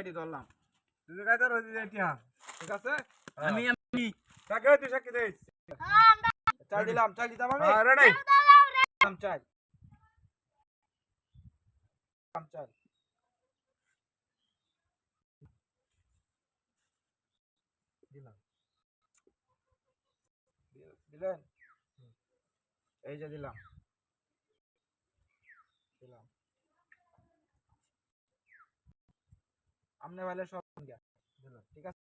এটি ধরলাম। তুই কাজ ধর হইছে এটা ঠিক আছে? আমি আমি তাকে তুই সাক্ষী দেস। চাল দিলাম চাল দিতাম আমি? হ্যাঁ রেডি দিলাম চাল দিলাম চাল দিলাম। দিলেন? এই যে দিলাম। দিলাম। আমনে বেলে সব ঠিক আছে?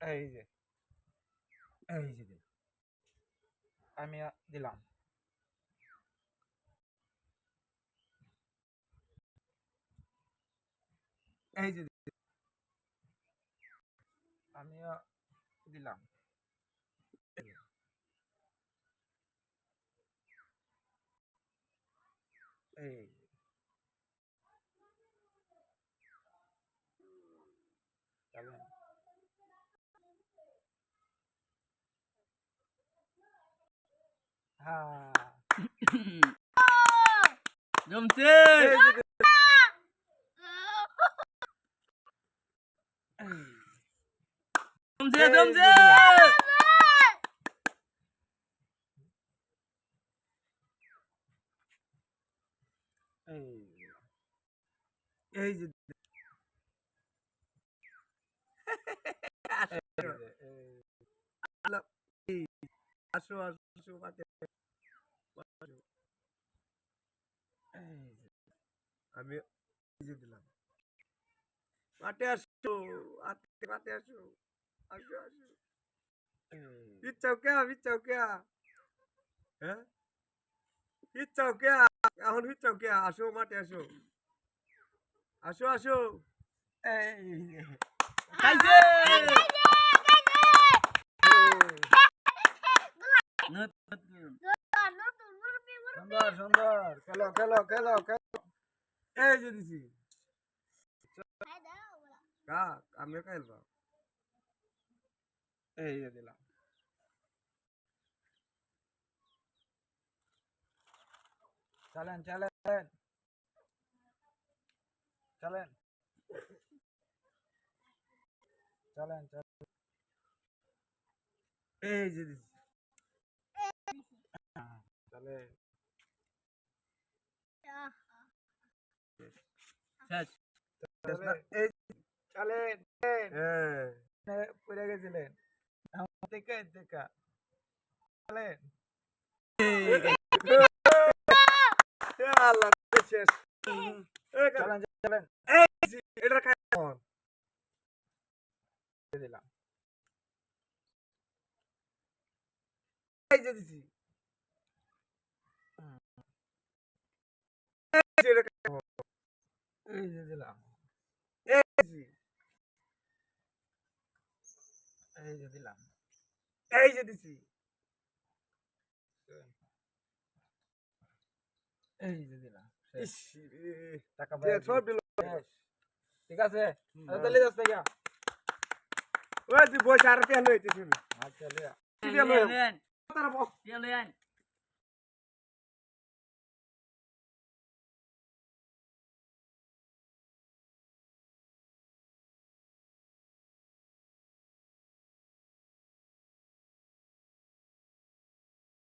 এই যে এই যে আমি দিলাম। এই যে আমিও দিলাম। এই। চলেন হ্যাঁ। জমছে। জমছে এই যে আসো আসো আমি দিলাম মাঠে আসো। মাঠে মাঠে আসো আসো আসো ইচ্ছাও কে ইচ্ছাও কে হ্যাঁ ইচ্ছাও কে এখন ইচ্ছাও কে আসো মাঠে আসো আসো আসো এই সুন্দর সুন্দর। খেলো খেলো খেলো খেলো। এই যে দিছি। কাক আমিও খাইলবা এই যে দিলাম। চলেন চলেন। চলেন। চলেন চলেন। এই যে দিছি। শেষ এই চলেন হ্যাঁ। পড়ে গেছিলেন। আমার থেকে দেখা। চলেন আল্লাহ শেষ। চলেন চলেন এটা খাই দিলাম। এই যে দিছি এই যে এটা খাই এখন। এই যে দিলাম। এই যে, দিলাম। এই যে দিছি। এই যে দিলাম। টাকা সব দিল। ঠিক আছে? তাহলে যাস থেকে ওই তুই বসে আর পেল হইতে আচ্ছা লেন তারা বস। লেন